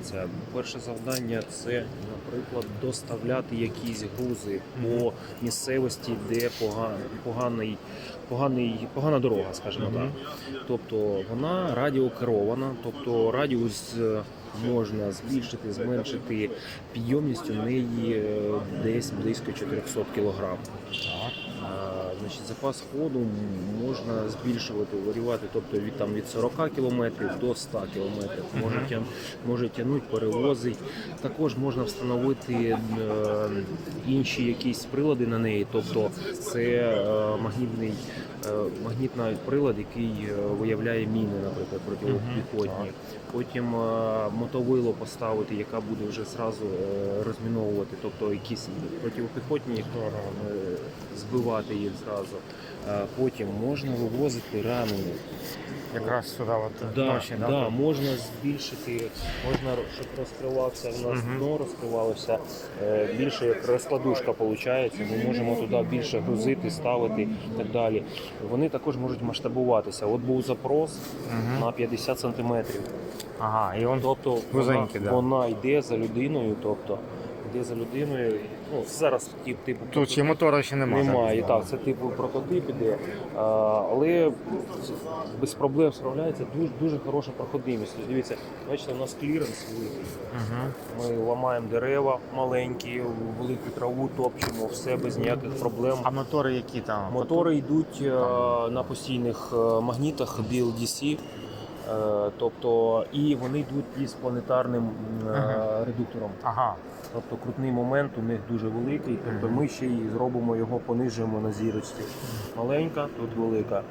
дивіться, перше завдання це, наприклад, доставляти якісь грузи по місцевості, де пога- поганий, поганий, погана дорога, скажімо так. Тобто вона радіокерована, тобто радіус е, можна збільшити, зменшити підйомність у неї е, десь близько 400 кг. Значить, запас ходу можна збільшувати, варіювати, тобто від там від 40 км до 100 км. Може, тя, може тягнути перевози. Також можна встановити е, інші якісь прилади на неї, тобто це е, магнітний е, магнітний прилад, який е, виявляє міни, наприклад, протипіхотні. Потім е, мотовило поставити, яка буде вже зразу е, розміновувати, тобто якісь протипіхотні е, збивати їх зразу. Е, Потім можна вивозити ранених. Якраз сюди от Да, ночі, да? да, можна збільшити, можна щоб розкривався в нас Мгм. дно, розкривалося е, більше як розкладушка виходить. Ми можемо туди більше грузити, ставити і так далі. Вони також можуть масштабуватися. От був запрос Мгм. на 50 сантиметрів. Ага, і он Тобто вона, да. вона йде за людиною, тобто йде за людиною. Ну зараз тип типу тут ще мотора ще немає. немає. Так, це типу прототип іде, а, але без проблем справляється. Дуже дуже хороша проходимість. Тобто, Дивіться, бачите, у нас кліренс великий. Угу. Ми ламаємо дерева маленькі, велику траву топчемо, все без ніяких проблем. А мотори які там? Мотори йдуть е, на постійних е, магнітах BLDC. Е, Тобто і вони йдуть із планетарним е, Ага. редуктором. Ага. Тобто крутний момент у них дуже великий, тобто ми ще й зробимо його, понижуємо на зірочці. Маленька, тут велика.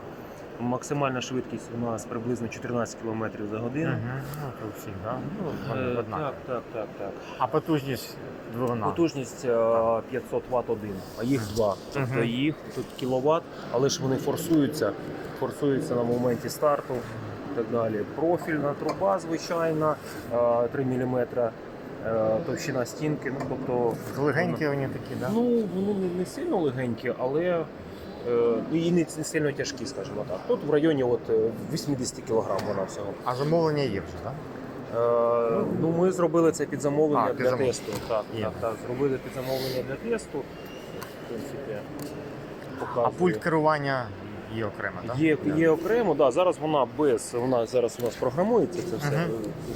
Максимальна швидкість у нас приблизно 14 км за годину. Угу. Ну, то всі, да? Ну, Е, так, так, так, так. А потужність двигуна? Потужність е, 500 Вт один, а їх два. Тобто Мгм. їх тут кіловат, але ж вони форсуються, форсуються на моменті старту і так далі. Профільна труба, звичайна, 3 мм товщина стінки. Ну, тобто, Легенькі вони такі, да? Ну, вони не, не сильно легенькі, але е, і не, сильно тяжкі, скажімо так. Тут в районі от, е, 80 кг вона всього. А замовлення є вже, так? Е, ну, ми зробили це під замовлення А, для замовлення. тесту. Так, Є. так, так, зробили під замовлення для тесту. В принципі, А пульт керування є окремо, так? Є, є окремо, да, зараз вона без, вона зараз у нас програмується це все, е,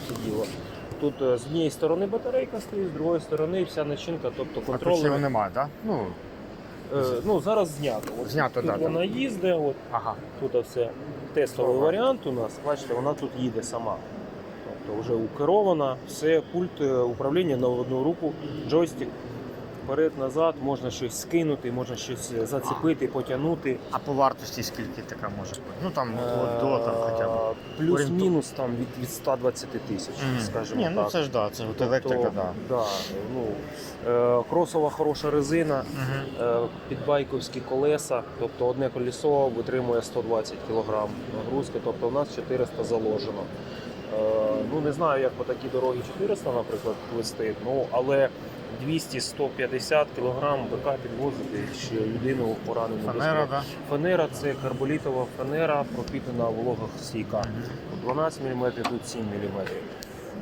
все діло. Тут е, з однієї сторони батарейка стоїть, з другої сторони вся начинка, тобто А тут ще немає, так? Ну, Е, ну, зараз знято. От Знято, тут да, да. вона їздить, от ага. тут все тестовий Ага. варіант у нас. Бачите, вона тут їде сама. Тобто вже укерована, все, пульт е, управління на одну руку, джойстик. Вперед-назад, можна щось скинути, можна щось е, зацепити, потягнути. А по вартості скільки така може бути? Ну там от до там хоча б. Е, Плюс-мінус там від, від 120 тисяч, Мгм. скажімо Ні, ну так. це ж да, це от Тобто, електрика, да. да, ну, е, кросова хороша резина, е, підбайковські колеса, тобто одне колесо витримує 120 кг нагрузки, тобто у нас 400 заложено. Е, ну не знаю, як по такій дорогі 400, наприклад, вести, ну але 200-150 кг БК підвозити ще людину поранену. без Фанера, да? Фанера це карболітова фанера, пропітана вологах стійка. 12 мм, тут 7 мм.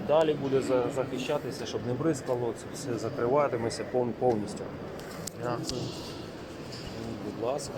Далі буде захищатися, щоб не бризкало, це все закриватиметься повністю. Дякую. Будь ласка.